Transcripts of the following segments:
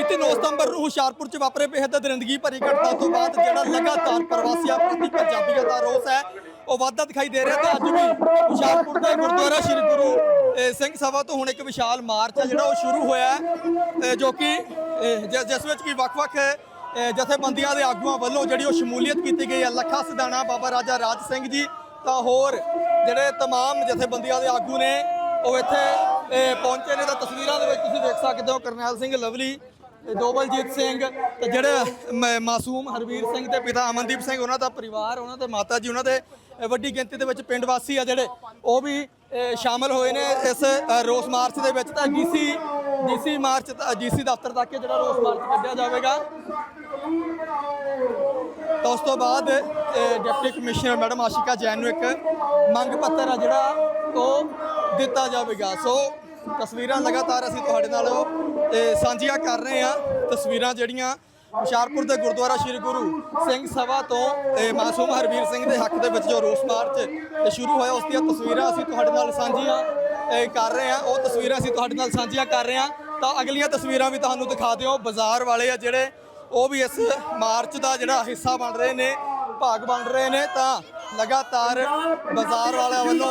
ਬੀਤੀ 9 ਸਤੰਬਰ ਨੂੰ ਹੁਸ਼ਿਆਰਪੁਰ 'ਚ ਵਾਪਰੇ ਬੇਹੱਦ ਦਰਿੰਦਗੀ ਭਰੀ ਘਟਨਾ ਤੋਂ ਬਾਅਦ ਜਿਹੜਾ ਲਗਾਤਾਰ ਪ੍ਰਵਾਸੀਆਂ ਪ੍ਰਤੀ ਪੰਜਾਬੀਆਂ ਦਾ ਰੋਸ ਹੈ, ਉਹ ਵਾਧਾ ਦਿਖਾਈ ਦੇ ਰਿਹਾ ਤੇ ਅੱਜ ਵੀ ਹੁਸ਼ਿਆਰਪੁਰ ਦੇ ਗੁਰਦੁਆਰਾ ਸ੍ਰੀ ਗੁਰੂ ਸਿੰਘ ਸਭਾ ਤੋਂ ਹੁਣ ਇੱਕ ਵਿਸ਼ਾਲ ਮਾਰਚ ਹੈ ਜਿਹੜਾ ਉਹ ਸ਼ੁਰੂ ਹੋਇਆ ਜੋ ਕਿ ਜਿਸ ਵਿੱਚ ਕੀ ਵੱਖ-ਵੱਖ ਜਥੇਬੰਦੀਆਂ ਦੇ ਆਗੂਆਂ ਵੱਲੋਂ ਜਿਹੜੀ ਉਹ ਸ਼ਮੂਲੀਅਤ ਕੀਤੀ ਗਈ ਹੈ। ਲੱਖਾ ਸਿਧਾਣਾ, ਬਾਬਾ ਰਾਜਾ ਰਾਜ ਸਿੰਘ ਜੀ, ਤਾਂ ਹੋਰ ਜਿਹੜੇ ਤਮਾਮ ਜਥੇਬੰਦੀਆਂ ਦੇ ਆਗੂ ਨੇ, ਉਹ ਇੱਥੇ ਪਹੁੰਚੇ ਨੇ। ਤਾਂ ਤਸਵੀਰਾਂ ਦੇ ਵਿੱਚ ਤੁਸੀਂ ਦੇਖ ਸਕਦੇ ਹੋ ਕਰਨੈਲ ਸਿੰਘ ਲਵਲੀ ਦੋਬਲਜੀਤ ਸਿੰਘ ਤੇ ਜਿਹੜੇ ਮ- ਮਾਸੂਮ ਹਰਵੀਰ ਸਿੰਘ ਦੇ ਪਿਤਾ ਅਮਨਦੀਪ ਸਿੰਘ ਉਹਨਾਂ ਦਾ ਪਰਿਵਾਰ ਉਹਨਾਂ ਦੇ ਮਾਤਾ ਜੀ ਉਹਨਾਂ ਦੇ ਅ, ਵੱਡੀ ਗਿਣਤੀ ਦੇ ਵਿੱਚ ਪਿੰਡ ਵਾਸੀ ਆ ਜਿਹੜੇ ਉਹ ਵੀ ਅ, ਸ਼ਾਮਲ ਹੋਏ ਨੇ ਇਸ ਅ, ਰੋਸ ਮਾਰਚ ਦੇ ਵਿੱਚ। ਤਾਂ ਡੀਸੀ ਡੀਸੀ ਮਾਰਚ ਡੀਸੀ ਦਫ਼ਤਰ ਤੱਕ ਇਹ ਜਿਹੜਾ ਰੋਸ ਮਾਰਚ ਕੱਢਿਆ ਜਾਵੇਗਾ। ਤਾਂ ਉਸ ਤੋਂ ਬਾਅਦ ਅ, deputy commissioner madam Ashika Jain ਨੂੰ ਇੱਕ ਮੰਗ ਪੱਤਰ ਆ ਜਿਹੜਾ ਉਹ ਦਿੱਤਾ ਜਾਵੇਗਾ। ਸੋ ਤਸਵੀਰਾਂ ਲਗਾਤਾਰ ਅਸੀਂ ਤੁਹਾਡੇ ਨਾਲ ਅ, ਸਾਂਝੀਆਂ ਕਰ ਰਹੇ ਹਾਂ। ਤਸਵੀਰਾਂ ਜਿਹੜੀਆਂ ਹੁਸ਼ਿਆਰਪੁਰ ਦੇ ਗੁਰਦੁਆਰਾ ਸ੍ਰੀ ਗੁਰੂ ਸਿੰਘ ਸਭਾ ਤੋਂ ਅ, ਮਾਸੂਮ ਹਰਵੀਰ ਸਿੰਘ ਦੇ ਹੱਕ ਦੇ ਵਿੱਚ ਜੋ ਰੋਸ ਮਾਰਚ ਸ਼ੁਰੂ ਹੋਇਆ ਉਸ ਦੀਆਂ ਤਸਵੀਰਾਂ ਅਸੀਂ ਤੁਹਾਡੇ ਨਾਲ ਸਾਂਝੀਆਂ ਕਰ ਰਹੇ ਹਾਂ। ਉਹ ਤਸਵੀਰਾਂ ਅਸੀਂ ਤੁਹਾਡੇ ਨਾਲ ਸਾਂਝੀਆਂ ਕਰ ਰਹੇ ਹਾਂ। ਤਾਂ ਅਗਲੀਆਂ ਤਸਵੀਰਾਂ ਵੀ ਤੁਹਾਨੂੰ ਦਿਖਾ ਦਿਓ। ਬਾਜ਼ਾਰ ਵਾਲੇ ਆ ਜਿਹੜੇ ਉਹ ਵੀ ਇਸ ਮਾਰਚ ਦਾ ਜਿਹੜਾ ਹਿੱਸਾ ਬਣ ਰਹੇ ਨੇ ਭਾਗ ਬਣ ਰਹੇ ਨੇ। ਤਾਂ ਲਗਾਤਾਰ ਬਾਜ਼ਾਰ ਵਾਲਿਆਂ ਵੱਲੋਂ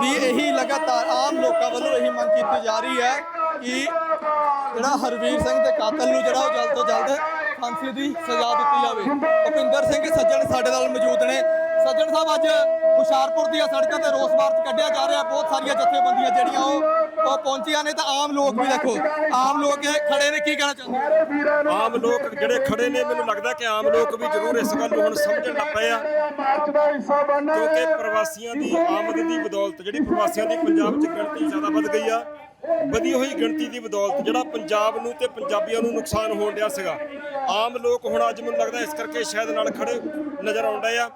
ਵੀ ਇਹੀ ਲਗਾਤਾਰ ਆਮ ਲੋਕਾਂ ਵੱਲੋਂ ਇਹੀ ਮੰਗ ਕੀਤੀ ਜਾ ਰਹੀ ਹੈ ਕਿ ਜਿਹੜਾ ਹਰਵੀਰ ਸਿੰਘ ਦੇ ਕਾਤਲ ਨੂੰ ਜਿਹੜਾ ਉਹ ਜਲਦ ਤੋਂ ਜਲਦ ਫਾਂਸੀ ਦੀ ਸਜ਼ਾ ਦਿੱਤੀ ਜਾਵੇ। ਭੁਪਿੰਦਰ ਸਿੰਘ ਸੱਜਣ ਸਾਡੇ ਨਾਲ ਮੌਜੂਦ ਨੇ। ਸੱਜਣ ਸਾਹਿਬ ਅੱਜ ਹੁਸ਼ਿਆਰਪੁਰ ਦੀਆਂ ਸੜਕਾਂ ਤੇ ਰੋਸ ਮਾਰਚ ਕੱਢਿਆ ਜਾ ਰਿਹਾ। ਬਹੁਤ ਸਾਰੀਆਂ ਜਥੇਬੰਦੀਆਂ ਜਿਹੜੀਆਂ ਉਹ ਉਹ ਪਹੁੰਚੀਆਂ ਨੇ ਤਾਂ ਆਮ ਲੋਕ ਵੀ ਦੇਖੋ, ਆਮ ਲੋਕ ਇਹ ਖੜੇ ਨੇ, ਕੀ ਕਹਿਣਾ ਚਾਹੁੰਦੇ ਆਮ ਲੋਕ ਜਿਹੜੇ ਖੜੇ ਨੇ, ਮੈਨੂੰ ਲੱਗਦਾ ਕਿ ਆਮ ਲੋਕ ਵੀ ਜ਼ਰੂਰ ਇਸ ਗੱਲ ਨੂੰ ਹੁਣ ਸਮਝਣ ਲੱਗ ਪਏ ਆ। ਕਿਉਂਕਿ ਪ੍ਰਵਾਸੀਆਂ ਦੀ ਆਮਦ ਦੀ ਬਦੌਲਤ ਜਿਹੜੀ ਪ੍ਰਵਾਸੀਆਂ ਦੀ ਪੰਜਾਬ 'ਚ ਗਿਣਤੀ ਜ਼ਿਆਦਾ ਵੱਧ ਗਈ ਆ। ਵਧੀ ਹੋਈ ਗਿਣਤੀ ਦੀ ਬਦੌਲਤ ਜਿਹੜਾ ਪੰਜਾਬ ਨੂੰ ਤੇ ਪੰਜਾਬੀਆਂ ਨੂੰ ਨੁਕਸਾਨ ਹੋਣ ਡਿਆ ਸੀਗਾ ਆਮ ਲੋਕ ਹੁਣ ਅੱਜ ਮੈਨੂੰ ਲੱਗਦਾ ਇਸ ਕਰਕੇ ਸ਼ਾਇਦ ਨਾਲ ਖੜੇ ਨਜ਼ਰ ਡਏ ਆ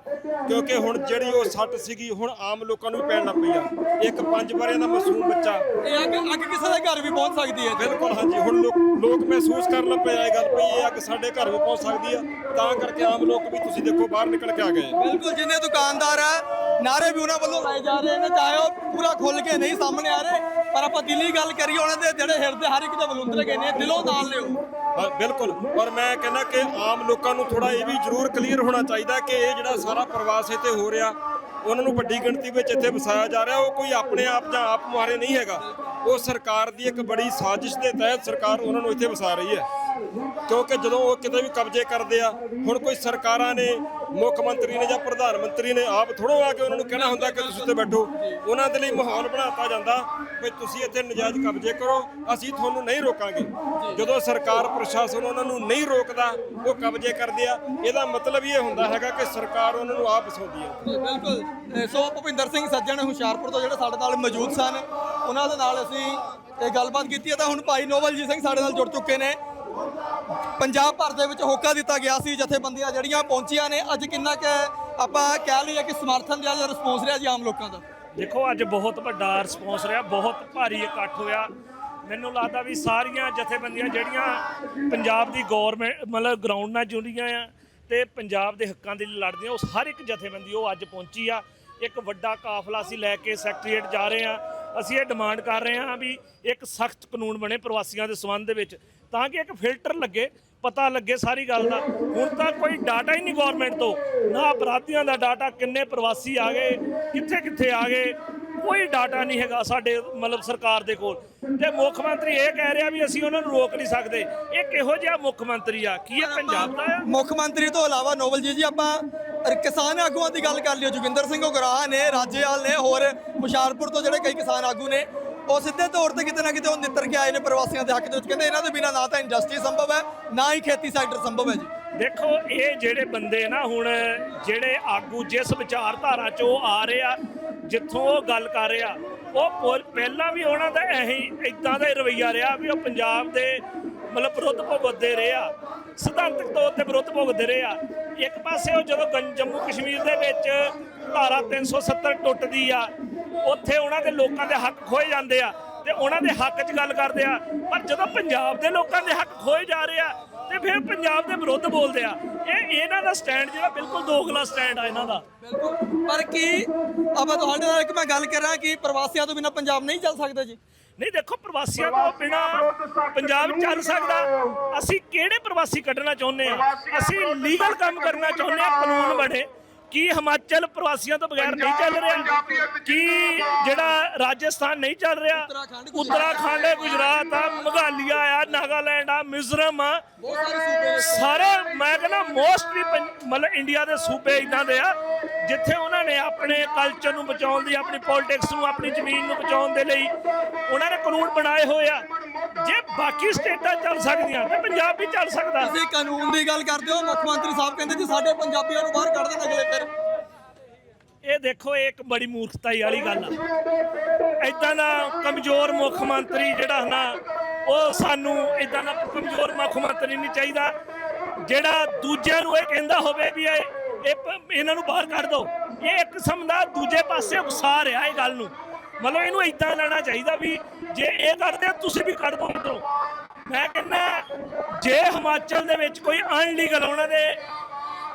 ਕਿਉਂਕਿ ਹੁਣ ਜਿਹੜੀ ਉਹ ਸੱਟ ਸੀਗੀ ਹੁਣ ਆਮ ਲੋਕਾਂ ਨੂੰ ਪੈਣ ਲੱਗ ਪਈ ਆ। ਇੱਕ ਪੰਜ ਬਾਰਿਆਂ ਦਾ ਮਾਸੂਮ ਬੱਚਾ। ਇਹ ਅੱਗ ਅੱਗ ਕਿਸੇ ਦੇ ਘਰ ਵੀ ਪਹੁੰਚ ਸਕਦੀ ਹੈ ਬਿਲਕੁਲ ਹਾਂਜੀ ਹੁਣ ਲੋਕ ਲੋਕ ਮਹਿਸੂਸ ਕਰਨ ਲੱਗ ਪਏ ਆ ਇਹ ਗੱਲ ਪਈ ਇਹ ਅੱਗ ਸਾਡੇ ਘਰ ਵੀ ਪਹੁੰਚ ਸਕਦੀ ਆ। ਤਾਂ ਕਰਕੇ ਆਮ ਲੋਕ ਵੀ ਤੁਸੀਂ ਦੇਖੋ ਬਾਹਰ ਨਿਕਲ ਕੇ ਆ ਗਏ ਬਿਲਕੁਲ ਜਿੰਨੇ ਦੁਕਾਨਦਾਰ ਆ ਨਾਰੇ ਵੀ ਉਹਨਾਂ ਵੱਲੋਂ ਲਾਏ ਜਾ ਰਹੇ ਨੇ ਚਾਹੇ ਉਹ ਪੂਰਾ ਖੁੱਲ ਕੇ ਨਹੀਂ ਸਾਹਮਣੇ ਆ ਰਹੇ ਪਰ ਆਪਾਂ ਦਿਲੀ ਗੱਲ ਕਰੀਏ ਉਹਨਾਂ ਦੇ ਜਿਹੜੇ ਹਿਰਦੇ ਹਰ ਇੱਕ ਦੇ ਬਲੁੰਦਰੇ ਗਏ ਨੇ ਦਿਲੋਂ ਨਾਲ ਲਿਓ। ਬਿਲਕੁਲ। ਪਰ ਮੈਂ ਕਹਿੰਦਾ ਕਿ ਆਮ ਲੋਕਾਂ ਨੂੰ ਥੋੜਾ ਇਹ ਵੀ ਜ਼ਰੂਰ ਕਲੀਅਰ ਹੋਣਾ ਚਾਹੀਦਾ ਕਿ ਇਹ ਜਿਹੜਾ ਸਾਰਾ ਪ੍ਰਵਾਸ ਇੱਥੇ ਹੋ ਰਿਹਾ ਉਹਨਾਂ ਨੂੰ ਵੱਡੀ ਗਿਣਤੀ ਵਿੱਚ ਇੱਥੇ ਵਸਾਇਆ ਜਾ ਰਿਹਾ ਉਹ ਕੋਈ ਆਪਣੇ ਆਪ ਜਾਂ ਆਪ ਮਾਰੇ ਨਹੀਂ ਹੈਗਾ। ਉਹ ਸਰਕਾਰ ਦੀ ਇੱਕ ਬੜੀ ਸਾਜ਼ਿਸ਼ ਦੇ ਤਹਿਤ ਸਰਕਾਰ ਉਹਨਾਂ ਨੂੰ ਇੱਥੇ ਵਸਾ ਰਹੀ ਹੈ। ਕਿਉਂਕਿ ਜਦੋਂ ਉਹ ਕਿਤੇ ਵੀ ਕਬਜ਼ੇ ਕਰਦੇ ਆ, ਹੁਣ ਕੋਈ ਸਰਕਾਰਾਂ ਨੇ ਮੁੱਖ ਮੰਤਰੀ ਨੇ ਜਾਂ ਪ੍ਰਧਾਨ ਮੰਤਰੀ ਨੇ ਆਪ ਥੋੜੋ ਆ ਕੇ ਉਹਨਾਂ ਨੂੰ ਕਹਿਣਾ ਹੁੰਦਾ ਕਿ ਤੁਸੀਂ ਉੱਤੇ ਬੈਠੋ। ਉਹਨਾਂ ਦੇ ਲਈ ਮਾਹੌਲ ਬਣਾਤਾ ਜਾਂਦਾ ਵੀ ਤੁਸੀਂ ਇੱਥੇ ਨਜਾਇਜ਼ ਕਬਜ਼ੇ ਕਰੋ, ਅਸੀਂ ਤੁਹਾਨੂੰ ਨਹੀਂ ਰੋਕਾਂਗੇ। ਜਦੋਂ ਸਰਕਾਰ, ਪ੍ਰਸ਼ਾਸਨ ਉਹਨਾਂ ਨੂੰ ਨਹੀਂ ਰੋਕਦਾ, ਉਹ ਕਬਜ਼ੇ ਕਰਦੇ ਆ। ਇਹਦਾ ਮਤਲਬ ਇਹ ਹੁੰਦਾ ਹੈਗਾ ਕਿ ਸਰਕਾਰ ਉਹਨਾਂ ਨੂੰ ਆਪ ਵਸਾਉਂਦੀ ਹੈ ਬਿਲਕੁਲ। ਸੋ ਭੁਪਿੰਦਰ ਸਿੰਘ ਸੱਜਣ ਹੁਸ਼ਿਆਰਪੁਰ ਤੋਂ ਜਿਹੜੇ ਸਾਡੇ ਨਾਲ ਮੌਜੂਦ ਸਨ, ਉਹਨਾਂ ਦੇ ਨਾਲ ਅਸੀਂ ਇਹ ਗੱਲਬਾਤ ਕੀਤੀ ਹੈ। ਤਾਂ ਹੁਣ ਭਾਈ ਨੋਬਲਜੀਤ ਸਿੰਘ ਸਾਡੇ ਨਾਲ ਜੁੜ ਚੁੱਕੇ ਨੇ। ਪੰਜਾਬ ਭਰ ਦੇ ਵਿੱਚ ਹੋਕਾ ਦਿੱਤਾ ਗਿਆ ਸੀ, ਜਥੇਬੰਦੀਆਂ ਜਿਹੜੀਆਂ ਪਹੁੰਚੀਆਂ ਨੇ। ਅੱਜ ਕਿੰਨਾ ਕੁ ਆਪਾਂ ਕਹਿ ਲਈਏ ਕਿ ਸਮਰਥਨ ਜਾਂ ਰਿਸਪੌਂਸ ਰਿਹਾ ਜੀ ਆਮ ਲੋਕਾਂ ਦਾ? ਦੇਖੋ, ਅੱਜ ਬਹੁਤ ਵੱਡਾ ਰਿਸਪੌਂਸ ਰਿਹਾ, ਬਹੁਤ ਭਾਰੀ ਇਕੱਠ ਹੋਇਆ। ਮੈਨੂੰ ਲੱਗਦਾ ਵੀ ਸਾਰੀਆਂ ਜਥੇਬੰਦੀਆਂ ਜਿਹੜੀਆਂ ਪੰਜਾਬ ਦੀ ਗਵਰਨਮੈਂਟ ਮਤਲਬ ਗਰਾਊਂਡ ਨਾਲ ਜੁੜੀਆਂ ਆ ਤੇ ਪੰਜਾਬ ਦੇ ਹੱਕਾਂ ਦੇ ਲਈ ਲੜਦੀਆਂ ਉਹ ਹਰ ਇੱਕ ਜਥੇਬੰਦੀ ਉਹ ਅੱਜ ਪਹੁੰਚੀ ਆ। ਇੱਕ ਵੱਡਾ ਕਾਫਲਾ ਅਸੀਂ ਲੈ ਕੇ ਸੈਕਟਰੀਏਟ ਜਾ ਰਹੇ ਆ। ਅਸੀਂ ਇਹ ਡਿਮਾਂਡ ਕਰ ਰਹੇ ਹਾਂ ਵੀ ਇੱਕ ਸਖਤ ਕਾਨੂੰਨ ਬਣੇ ਪ੍ਰਵਾਸੀਆਂ ਦੇ ਸੰਬੰਧ ਦੇ ਵਿੱਚ ਤਾਂ ਕਿ ਇੱਕ ਫਿਲਟਰ ਲੱਗੇ ਪਤਾ ਲੱਗੇ ਸਾਰੀ ਗੱਲ ਦਾ। ਹੁਣ ਤਾਂ ਕੋਈ ਡਾਟਾ ਹੀ ਨਹੀਂ ਗਵਰਨਮੈਂਟ ਤੋਂ ਨਾ ਅਪਰਾਧੀਆਂ ਦਾ ਡਾਟਾ ਕਿੰਨੇ ਪ੍ਰਵਾਸੀ ਆ ਗਏ ਕਿੱਥੇ ਕਿੱਥੇ ਆ ਗਏ ਕੋਈ ਡਾਟਾ ਨਹੀਂ ਹੈਗਾ ਸਾਡੇ ਮਤਲਬ ਸਰਕਾਰ ਦੇ ਕੋਲ। ਤੇ ਮੁੱਖ ਮੰਤਰੀ ਇਹ ਕਹਿ ਰਿਹਾ ਵੀ ਅਸੀਂ ਉਹਨਾਂ ਨੂੰ ਰੋਕ ਨਹੀਂ ਸਕਦੇ। ਇਹ ਕਿਹੋ ਜਿਹਾ ਮੁੱਖ ਮੰਤਰੀ ਆ? ਕੀ ਇਹ ਪੰਜਾਬ ਦਾ ਆ? ਮੁੱਖ ਮੰਤਰੀ ਤੋਂ ਇਲਾਵਾ ਨੋਬਲ ਜੀ ਜੀ ਆਪਾਂ ਕਿਸਾਨ ਆਗੂਆਂ ਦੀ ਗੱਲ ਕਰ ਲਿਓ, ਜੋਗਿੰਦਰ ਸਿੰਘ ਉਗਰਾਹ ਨੇ, ਰਾਜੇਵਾਲ ਨੇ, ਹੋਰ ਹੁਸ਼ਿਆਰਪੁਰ ਤੋਂ ਜਿਹੜੇ ਕਈ ਕਿਸਾਨ ਆਗੂ ਨੇ, ਉਹ ਸਿੱਧੇ ਤੌਰ ਤੇ ਕਿਤੇ ਨਾ ਕਿਤੇ ਉਹ ਨਿੱਤਰ ਕੇ ਆਏ ਨੇ ਪ੍ਰਵਾਸੀਆਂ ਦੇ ਹੱਕ ਦੇ ਵਿੱਚ। ਕਹਿੰਦੇ ਇਹਨਾਂ ਦੇ ਬਿਨਾਂ ਨਾ ਤਾਂ ਇੰਡਸਟਰੀ ਸੰਭਵ ਹੈ, ਨਾ ਹੀ ਖੇਤੀ ਸੈਕਟਰ ਸੰਭਵ ਹੈ ਜੀ। ਦੇਖੋ, ਇਹ ਜਿਹੜੇ ਬੰਦੇ ਨਾ ਹੁਣ, ਜਿਹੜੇ ਆਗੂ ਜਿਸ ਵਿਚਾਰਧਾਰਾ ਚ ਉਹ ਆ ਰਹੇ ਆ, ਜਿੱਥੋਂ ਉਹ ਗੱਲ ਕਰ ਰਿਹਾ, ਉਹ ਪਹਿਲਾਂ ਵੀ ਉਹਨਾਂ ਦਾ ਇਹੀ ਇਦਾਂ ਦਾ ਹੀ ਰਵਈਆ ਰਿਹਾ ਵੀ ਉਹ ਪੰਜਾਬ ਦੇ ਮਤਲਬ ਵਿਰੁੱਧ ਭੁਗਤਦੇ ਰਹੇ ਆ, ਸਿਧਾਂਤਕ ਤੌਰ ਤੇ ਵਿਰੁੱਧ ਭੁਗਤਦੇ ਰਹੇ ਆ। ਇੱਕ ਪਾਸੇ ਉਹ ਜਦੋਂ ਗੰ- ਜੰਮੂ ਕਸ਼ਮੀਰ ਦੇ ਵਿੱਚ ਧਾਰਾ 370 ਟੁੱਟਦੀ ਆ, ਉੱਥੇ ਉਹਨਾਂ ਦੇ ਲੋਕਾਂ ਦੇ ਹੱਕ ਖੋਏ ਜਾਂਦੇ ਆ ਤੇ ਉਹਨਾਂ ਦੇ ਹੱਕ 'ਚ ਗੱਲ ਕਰਦੇ ਆ। ਪਰ ਜਦੋਂ ਪੰਜਾਬ ਦੇ ਲੋਕਾਂ ਦੇ ਹੱਕ ਖੋਏ ਜਾ ਰਹੇ ਆ ਤੇ ਫਿਰ ਪੰਜਾਬ ਦੇ ਵਿਰੁੱਧ ਬੋਲਦੇ ਆ। ਇਹ ਇਹਨਾਂ ਦਾ ਸਟੈਂਡ ਜਿਹੜਾ ਬਿਲਕੁਲ ਦੋਗਲਾ ਸਟੈਂਡ ਆ ਇਹਨਾਂ ਦਾ। ਬਿਲਕੁਲ। ਪਰ ਕੀ ਆਪਾਂ ਤੁਹਾਡੇ ਨਾਲ ਇੱਕ ਮੈਂ ਗੱਲ ਕਰਾਂ ਕਿ ਪ੍ਰਵਾਸੀਆਂ ਤੋਂ ਬਿਨਾਂ ਪੰਜਾਬ ਨਹੀਂ ਚੱਲ ਸਕਦਾ ਜੀ। ਨਹੀਂ ਦੇਖੋ ਪ੍ਰਵਾਸੀਆਂ ਤੋਂ ਬਿਨਾ ਪੰਜਾਬ ਚੱਲ ਸਕਦਾ। ਅਸੀਂ ਕਿਹੜੇ ਪ੍ਰਵਾਸੀ ਕੱਢਣਾ ਚਾਹੁੰਦੇ ਆ ਅਸੀਂ ਲੀਗਲ ਕੰਮ ਕਰਨਾ ਚਾਹੁੰਦੇ ਆ ਕਾਨੂੰਨ ਬਣੇ। ਕੀ ਹਿਮਾਚਲ ਪ੍ਰਵਾਸੀਆਂ ਤੋਂ ਬਗੈਰ ਨਹੀਂ ਚੱਲ ਰਿਹਾ? ਕੀ ਜਿਹੜਾ ਰਾਜਸਥਾਨ ਨਹੀਂ ਚੱਲ ਰਿਹਾ? ਉੱਤਰਾਖੰਡ, ਗੁਜਰਾਤ। ਆ ਮੇਘਾਲਿਆ ਆ ਨਾਗਾਲੈਂਡ ਮਿਜ਼ੋਰਮ ਆ। ਸਾਰੇ ਮੈਂ ਕਹਿੰਦਾ ਮੋਸਟਲੀ ਮਤਲਬ ਇੰਡੀਆ ਦੇ ਸੂਬੇ ਇਦਾਂ ਦੇ ਆ ਜਿੱਥੇ ਉਹਨਾਂ ਨੇ ਆਪਣੇ ਕਲਚਰ ਨੂੰ ਬਚਾਉਣ ਦੀ ਆਪਣੀ ਪੋਲਿਟਿਕਸ ਨੂੰ ਆਪਣੀ ਜ਼ਮੀਨ ਨੂੰ ਬਚਾਉਣ ਦੇ ਲਈ ਉਹਨਾਂ ਨੇ ਕਾਨੂੰਨ ਬਣਾਏ ਹੋਏ ਆ। ਜੇ ਬਾਕੀ ਸਟੇਟਾਂ ਚੱਲ ਸਕਦੀਆਂ ਤੇ ਪੰਜਾਬ ਵੀ ਚੱਲ ਸਕਦਾ। ਤੁਸੀਂ ਕਾਨੂੰਨ ਦੀ ਗੱਲ ਕਰਦੇ ਹੋ ਮੁੱਖ ਮੰਤਰੀ ਸਾਹਿਬ ਕਹਿੰਦੇ ਜੀ ਸਾਡੇ ਪੰਜਾਬੀਆਂ ਨੂੰ ਬਾਹਰ ਕੱਢ ਦੇਣ ਅਗਲੇ ਫਿਰ। ਇਹ ਦੇਖੋ ਇਹ ਇੱਕ ਬੜੀ ਮੂਰਖਤਾਈ ਵਾਲੀ ਗੱਲ ਆ। ਇਦਾਂ ਦਾ ਕਮਜ਼ੋਰ ਮੁੱਖ ਮੰਤਰੀ ਜਿਹੜਾ ਨਾ ਉਹ ਸਾਨੂੰ ਇਦਾਂ ਦਾ ਕਮਜ਼ੋਰ ਮੁੱਖ ਮੰਤਰੀ ਨਹੀਂ ਚਾਹੀਦਾ। ਜਿਹੜਾ ਦੂਜਿਆਂ ਨੂੰ ਇਹ ਕਹਿੰਦਾ ਹੋਵੇ ਵੀ ਇਹ ਇਹਨਾਂ ਨੂੰ ਬਾਹਰ ਕੱਢ ਦਿਓ ਇਹ ਇੱਕ ਕਿਸਮ ਦਾ ਦੂਜੇ ਪਾਸੇ ਉਕਸਾ ਰਿਹਾ ਇਹ ਗੱਲ ਨੂੰ। ਮਤਲਬ ਇਹਨੂੰ ਇਦਾਂ ਲੈਣਾ ਚਾਹੀਦਾ ਵੀ ਜੇ ਇਹ ਕਰਦੇ ਤੁਸੀਂ ਵੀ ਕੱਢ ਦਿਓ ਇੱਧਰੋਂ ਮੈਂ ਕਹਿੰਦਾ, ਜੇ ਹਿਮਾਚਲ ਦੇ ਵਿੱਚ ਕੋਈ ਅਨਲੀਗਲ ਉਹਨਾਂ ਦੇ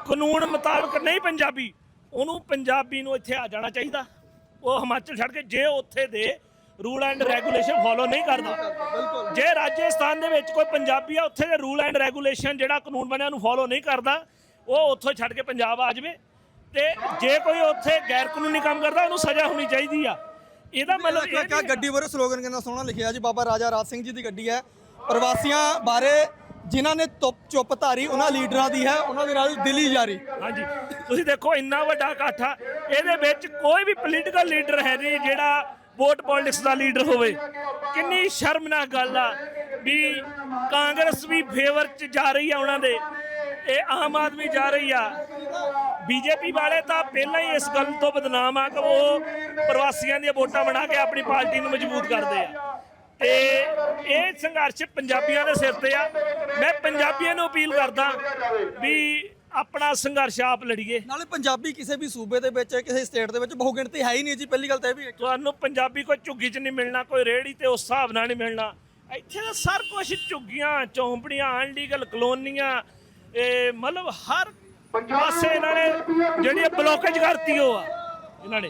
ਕਾਨੂੰਨ ਮੁਤਾਬਕ ਨਹੀਂ ਪੰਜਾਬੀ, ਉਹਨੂੰ ਪੰਜਾਬੀ ਨੂੰ ਇੱਥੇ ਆ ਜਾਣਾ ਚਾਹੀਦਾ। ਉਹ ਹਿਮਾਚਲ ਛੱਡ ਕੇ ਜੇ ਉੱਥੇ ਦੇ ਰੂਲ ਐਂਡ ਰੈਗੂਲੇਸ਼ਨ ਫੋਲੋ ਨਹੀਂ ਕਰਦਾ। ਜੇ ਰਾਜਸਥਾਨ ਦੇ ਵਿੱਚ ਕੋਈ ਪੰਜਾਬੀ ਆ ਉੱਥੇ ਦੇ ਰੂਲ ਐਂਡ ਰੈਗੂਲੇਸ਼ਨ ਜਿਹੜਾ ਕਾਨੂੰਨ ਬਣਿਆ ਉਹਨੂੰ ਫੋਲੋ ਨਹੀਂ ਕਰਦਾ। ਉਹ ਉੱਥੋਂ ਛੱਡ ਕੇ ਪੰਜਾਬ ਆ ਜਾਵੇ। ਤੇ ਜੇ ਕੋਈ ਉੱਥੇ ਗੈਰ ਕਾਨੂੰਨੀ ਕੰਮ ਕਰਦਾ ਉਹਨੂੰ ਸਜ਼ਾ ਹੋਣੀ ਚਾਹੀਦੀ ਆ। ਇਹਦਾ ਮਤਲਬ ਇਹ ਕਾ ਨਹੀਂ ਆ- ਗੱਡੀ ਬਾਰੇ ਸਲੋਗਨ ਕਿੰਨਾ ਸੋਹਣਾ ਲਿਖਿਆ ਜੀ ਬਾਬਾ ਰਾਜਾ ਰਾਜ ਸਿੰਘ ਜੀ ਦੀ ਗੱਡੀ ਹੈ। ਪ੍ਰਵਾਸੀਆਂ ਬਾਰੇ ਜਿਨ੍ਹਾਂ ਨੇ ਤੁਪ ਚੁੱਪ ਧਾਰੀ ਉਹਨਾਂ ਲੀਡਰਾਂ ਦੀ ਹੈ ਉਹਨਾਂ ਦੇ ਨਾਲ ਦਿਲੀ ਜਾਰੀ। ਹਾਂਜੀ। ਤੁਸੀਂ ਦੇਖੋ ਇੰਨਾ ਵੱਡਾ ਇਕੱਠ ਆ। ਇਹਦੇ ਵਿੱਚ ਕੋਈ ਵੀ ਪੋਲੀਟੀਕਲ ਲੀਡਰ ਹੈ ਨਹੀਂ ਜਿਹੜਾ ਵੋਟ ਪੋਲਿਟਿਕਸ ਦਾ ਲੀਡਰ ਹੋਵੇ। ਕਿੰਨੀ ਸ਼ਰਮਨਾਕ ਗੱਲ ਆ ਵੀ ਕਾਂਗਰਸ ਵੀ ਫੇਵਰ ਚ ਜਾ ਰਹੀ ਆ ਉਹਨਾਂ ਦੇ। ਇਹ ਆਮ ਆਦਮੀ ਜਾ ਰਹੀ ਆ। ਬੀਜੇਪੀ ਵਾਲੇ ਤਾਂ ਪਹਿਲਾਂ ਹੀ ਇਸ ਗੱਲ ਤੋਂ ਬਦਨਾਮ ਆ ਕਿ ਉਹ ਪ੍ਰਵਾਸੀਆਂ ਦੀਆਂ ਵੋਟਾਂ ਬਣਾ ਕੇ ਆਪਣੀ ਪਾਰਟੀ ਨੂੰ ਮਜ਼ਬੂਤ ਕਰਦੇ ਆ। ਤੇ ਇਹ ਸੰਘਰਸ਼ ਪੰਜਾਬੀਆਂ ਦੇ ਸਿਰ ਤੇ ਆ। ਮੈਂ ਪੰਜਾਬੀਆਂ ਨੂੰ ਅਪੀਲ ਕਰਦਾ ਵੀ ਆਪਣਾ ਸੰਘਰਸ਼ ਆਪ ਲੜੀਏ ਨਾਲੇ ਪੰਜਾਬੀ ਕਿਸੇ ਵੀ ਸੂਬੇ ਦੇ ਵਿੱਚ ਕਿਸੇ ਸਟੇਟ ਦੇ ਵਿੱਚ ਬਹੁ ਗਿਣਤੀ ਹੈ ਹੀ ਨਹੀਂ ਜੀ ਪਹਿਲੀ ਗੱਲ ਤਾਂ ਇਹ ਵੀ ਹੈ। ਤੁਹਾਨੂੰ ਪੰਜਾਬੀ ਕੋਈ ਝੁੱਗੀ 'ਚ ਨਹੀਂ ਮਿਲਣਾ ਕੋਈ ਰੇੜੀ ਤੇ ਉਸ ਹਿਸਾਬ ਨਾਲ ਨਹੀਂ ਮਿਲਣਾ ਇੱਥੇ ਤਾਂ ਸਰ ਕੁਛ ਝੁੱਗੀਆਂ ਚੌਂਪੜੀਆਂ ਅਨਲੀਗਲ ਕਲੋਨੀਆਂ ਇਹ ਮਤਲਬ ਹਰ ਪਾਸੇ ਇਹਨਾਂ ਨੇ ਜਿਹੜੀ ਬਲੋਕੇਜ ਕਰਤੀ ਉਹ ਆ ਇਹਨਾਂ ਨੇ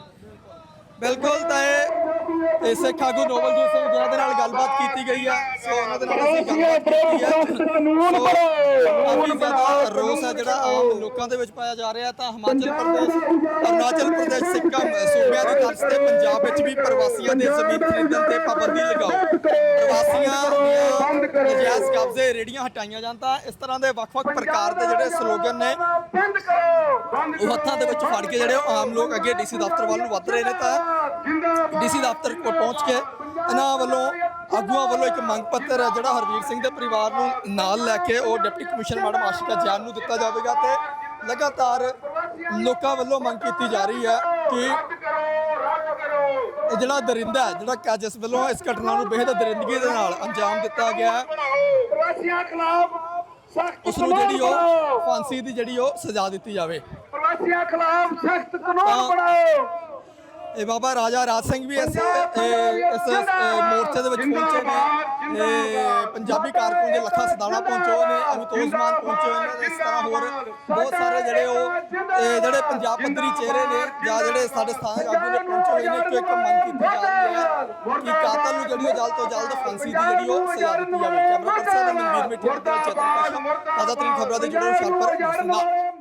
ਬਿਲਕੁਲ ਤਾਂ ਇਹ ਇਹ ਸਿੱਖ ਆਗੂ ਨੋਬਲਜੀਤ ਸਿੰਘ ਜਿਨ੍ਹਾਂ ਦੇ ਨਾਲ ਗੱਲਬਾਤ ਕੀਤੀ ਗਈ ਹੈ ਸੋ ਉਹਨਾਂ ਦੇ ਨਾਲ ਅਸੀਂ ਗੱਲਬਾਤ ਕੀਤੀ ਹੈ ਸੋ ਕਾਫੀ ਜ਼ਿਆਦਾ ਰੋਸ ਹੈ ਜਿਹੜਾ ਆਮ ਲੋਕਾਂ ਦੇ ਵਿੱਚ ਪਾਇਆ ਜਾ ਰਿਹਾ। ਤਾਂ ਹਿਮਾਚਲ ਪ੍ਰਦੇਸ਼ ਅਰੁਣਾਚਲ ਪ੍ਰਦੇਸ਼ ਸਿੱਕਮ ਸੂਬਿਆਂ ਦੀ ਤਰਜ਼ ਤੇ ਪੰਜਾਬ ਵਿੱਚ ਵੀ ਪ੍ਰਵਾਸੀਆਂ ਦੇ ਜ਼ਮੀਨ ਖਰੀਦਣ ਤੇ ਪਾਬੰਦੀ ਲਗਾਓ। ਪ੍ਰਵਾਸੀਆਂ ਦੀਆਂ ਨਜਾਇਜ਼ ਕਬਜ਼ੇ ਰੇੜੀਆਂ ਹਟਾਈਆਂ ਜਾਣ ਤਾਂ ਇਸ ਤਰ੍ਹਾਂ ਦੇ ਵੱਖ-ਵੱਖ ਪ੍ਰਕਾਰ ਦੇ ਜਿਹੜੇ ਸਲੋਗਨ ਨੇ ਬੰਦ ਕਰੋ ਉਹ ਹੱਥਾਂ ਦੇ ਵਿੱਚ ਫੜ ਕੇ ਜਿਹੜੇ ਆਮ ਲੋਕ ਅੱਗੇ ਡੀਸੀ ਦਫ਼ਤਰ ਵੱਲ ਨੂੰ ਵੱਧ ਰਹੇ ਨੇ ਤਾਂ ਡੀਸੀ ਦਫ਼ਤਰ ਕੋਲ ਪਹੁੰਚ ਕੇ ਇਹਨਾਂ ਵੱਲੋਂ ਆਗੂਆਂ ਵੱਲੋਂ ਇੱਕ ਮੰਗ ਪੱਤਰ ਹੈ ਜਿਹੜਾ ਹਰਵੀਰ ਸਿੰਘ ਦੇ ਪਰਿਵਾਰ ਨੂੰ ਨਾਲ ਲੈ ਕੇ ਉਹ deputy commissioner madam Ashika Jain ਨੂੰ ਦਿੱਤਾ ਜਾਵੇਗਾ ਤੇ ਲਗਾਤਾਰ ਲੋਕਾਂ ਵੱਲੋਂ ਮੰਗ ਕੀਤੀ ਜਾ ਰਹੀ ਹੈ ਕਿ ਇਹ ਜਿਹੜਾ ਦਰਿੰਦਾ ਜਿਹੜਾ ਕਿ ਜਿਸ ਵੱਲੋਂ ਇਸ ਘਟਨਾ ਨੂੰ ਬੇਹੱਦ ਦਰਿੰਦਗੀ ਦੇ ਨਾਲ ਅੰਜਾਮ ਦਿੱਤਾ ਗਿਆ ਪ੍ਰਵਾਸੀਆਂ ਖਿਲਾਫ ਸਖਤ ਉਸ ਨੂੰ ਜਿਹੜੀ ਉਹ ਫਾਂਸੀ ਦੀ ਜਿਹੜੀ ਉਹ ਸਜ਼ਾ ਦਿੱਤੀ ਜਾਵੇ। ਪ੍ਰਵਾਸੀਆਂ ਖਿਲਾਫ ਸਖਤ ਕਾਨੂੰਨ ਬਣਾਓ। ਇਹ ਬਾਬਾ ਰਾਜਾ ਰਾਜ ਸਿੰਘ ਵੀ ਇਸ ਇਸ ਮੋਰਚੇ ਦੇ ਵਿੱਚ ਪਹੁੰਚੇ ਨੇ। ਇਹ ਪੰਜਾਬੀ ਕਾਰਕੁਨ ਦੇ ਲੱਖਾ ਸਦਾਣਾ ਪਹੁੰਚੇ ਨੇ ਅਮਿਤੋਜ ਮਾਨ ਪਹੁੰਚੇ ਨੇ ਇਸ ਤਰ੍ਹਾਂ ਹੋਰ ਬਹੁਤ ਸਾਰੇ ਜਿਹੜੇ ਉਹ ਜਿਹੜੇ ਪੰਜਾਬ ਪੱਧਰੀ ਚਿਹਰੇ ਨੇ ਜਾਂ ਜਿਹੜੇ ਸਾਡੇ ਸਥਾਨਕ ਆਗੂ ਨੇ ਪਹੁੰਚੇ ਹੋਏ ਨੇ ਕਿ ਇੱਕ ਮੰਗ ਕੀਤੀ ਜਾ ਰਹੀ ਹੈ ਕਿ ਕਾਤਲ ਨੂੰ ਜਿਹੜੀ ਉਹ ਜਲਦ ਤੋਂ ਜਲਦ ਫਾਂਸੀ ਦੀ ਜਿਹੜੀ ਉਹ ਸਜ਼ਾ ਦਿੱਤੀ ਜਾਵੇ। ਕੈਮਰਾ ਪਰਸਨ ਮਨਵੀਰ ਮਿੱਠੀ ਦੇ ਚੇਤਨ ਪਾਸ਼ਾ ਤਾਜ਼ਾ ਤਰੀਨ ਖਬਰਾਂ ਦੇ ਜੁੜੋ ਸ਼ਾਰਪਰ ਮੁਸਨਾ